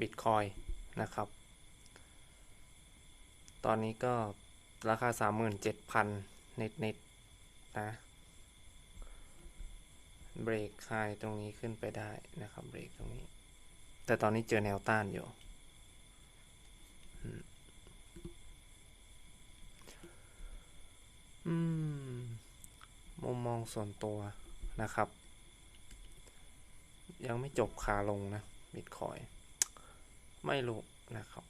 บิตคอยนะครับ ตอนนี้ก็ราคา 37,000 เน็ตเน็ตๆนะ เบรกไฮตรงนี้ขึ้นไปได้นะครับ เบรกตรงนี้ แต่ตอนนี้เจอแนวต้านอยู่ อืม มุมมองส่วนตัวนะครับ ยังไม่จบขาลงนะบิตคอย ไม่รู้นะครับ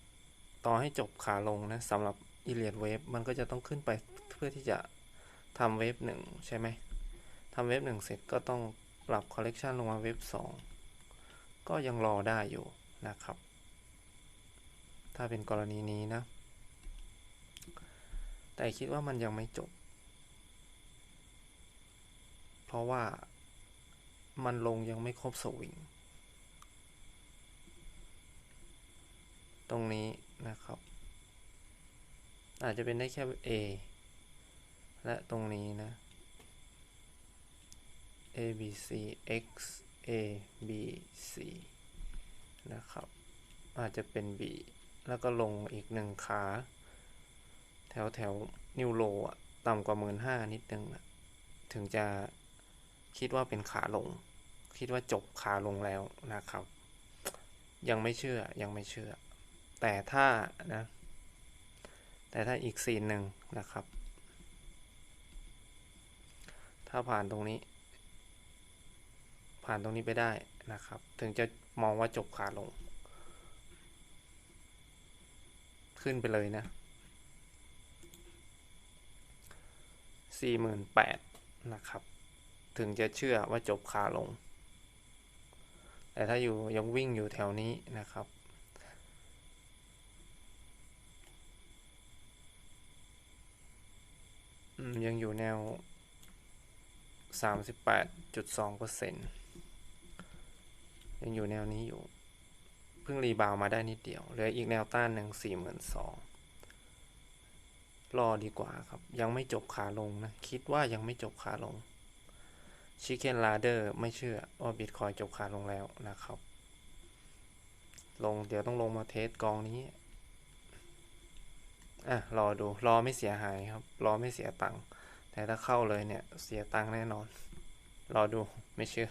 ต่อให้จบขาลงนะสำหรับอีเลียดเวฟมันก็จะต้องขึ้นไปเพื่อที่จะทำเวฟหนึ่งใช่ไหมทำเวฟหนึ่งเสร็จก็ต้องปรับคอลเลกชันลงมาเวฟสองก็ยังรอได้อยู่นะครับ ถ้าเป็นกรณีนี้นะ แต่คิดว่ามันยังไม่จบ เพราะว่ามันลงยังไม่ครบสวิง ตรงนี้นะครับ อาจจะเป็นได้แค่ A และตรงนี้นะ A B C X A B C นะครับ อาจจะเป็น B แล้วก็ลงอีกหนึ่งขา แถวแถวนิวโลอะต่ำกว่าหมื่นห้านิดนึงอะถึงจะคิดว่าเป็นขาลง คิดว่าจบขาลงแล้วนะครับ ยังไม่เชื่อยังไม่เชื่อ แต่ถ้านะ แต่ถ้าอีกซีนหนึ่งนะครับ ถ้าผ่านตรงนี้ ผ่านตรงนี้ไปได้นะครับ ถึงจะมองว่าจบขาลง ขึ้นไปเลยนะสี่หมื่นแปดนะครับ ถึงจะเชื่อว่าจบขาลง แต่ถ้าอยู่ยังวิ่งอยู่แถวนี้นะครับ อืม ยังอยู่แนวสามสิบแปดจุดสองเปอร์เซ็นยังอยู่แนวนี้อยู่ เพิ่งรีบาวมาได้นิดเดียว เหลืออีกแนวต้านหนึ่งสี่หมื่นสองรอดีกว่าครับ ยังไม่จบขาลงนะ คิดว่ายังไม่จบขาลงชิคเก้นลาเดอร์ไม่เชื่อว่าบิตคอยจบขาลงแล้วนะครับ ลงเดี๋ยวต้องลงมาเทสกองนี้ อะรอดูรอไม่เสียหายครับ รอไม่เสียตังค์แต่ถ้าเข้าเลยเนี่ยเสียตังค์แน่นอน รอดูไม่เชื่อ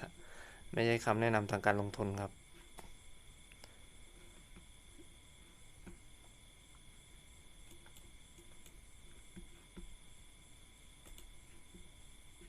ไม่ใช่คำแนะนำทางการลงทุนครับ